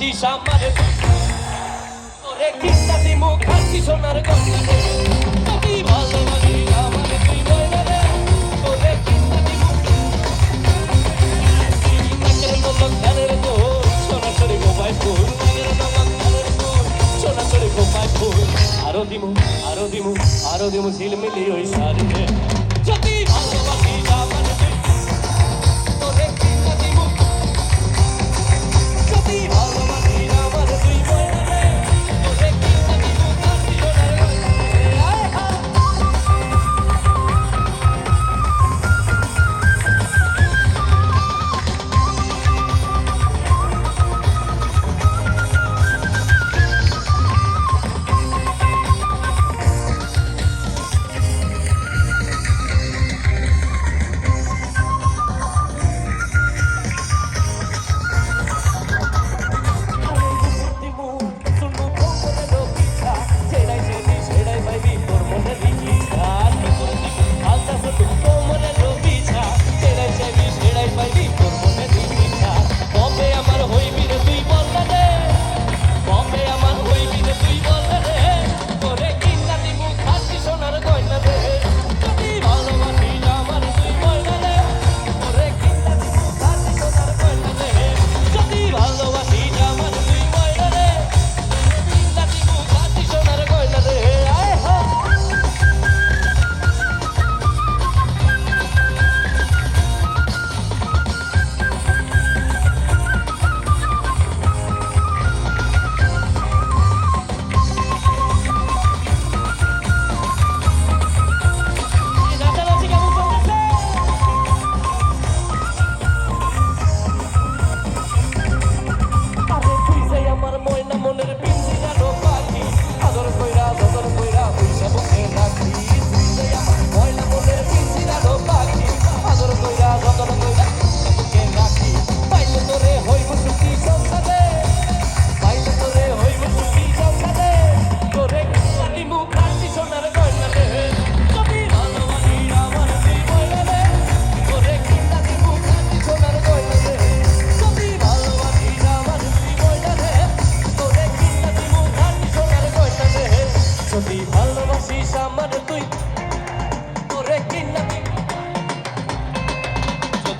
হাসিস আমার তোরে কিস্তা দিমু? খাসি সোনার গন্ধে তুই ভালোবাসি আমার তুই মরে রে। তোরে কিস্তা দিমু? নাকের মতো খেলের তো সোনা চড়ি মোবাইল ফোন নাকের মতো খেলের ফোন সোনা চড়ি মোবাইল ফোন আরও দিমু আরও দিমু আরও দিমু ঝিলমিলি ওই সারি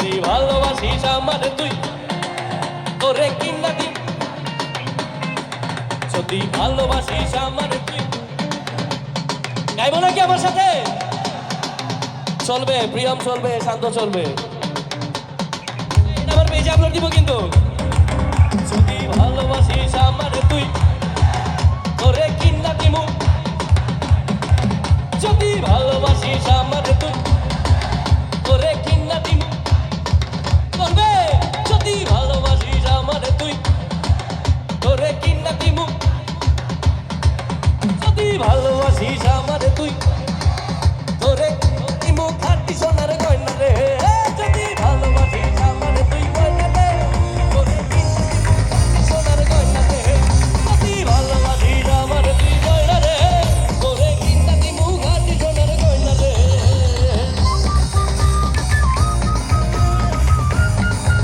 বেশি ভালোবাসিস আমার তুই। তোরে কিনা দিন যদি ভালোবাসিস আমার তুই। গাইব নাকি আমার সাথে? চলবে, প্রিয়ম চলবে, শান্ত চলবে। আমার পেজে আপলোড দিব কিন্তু।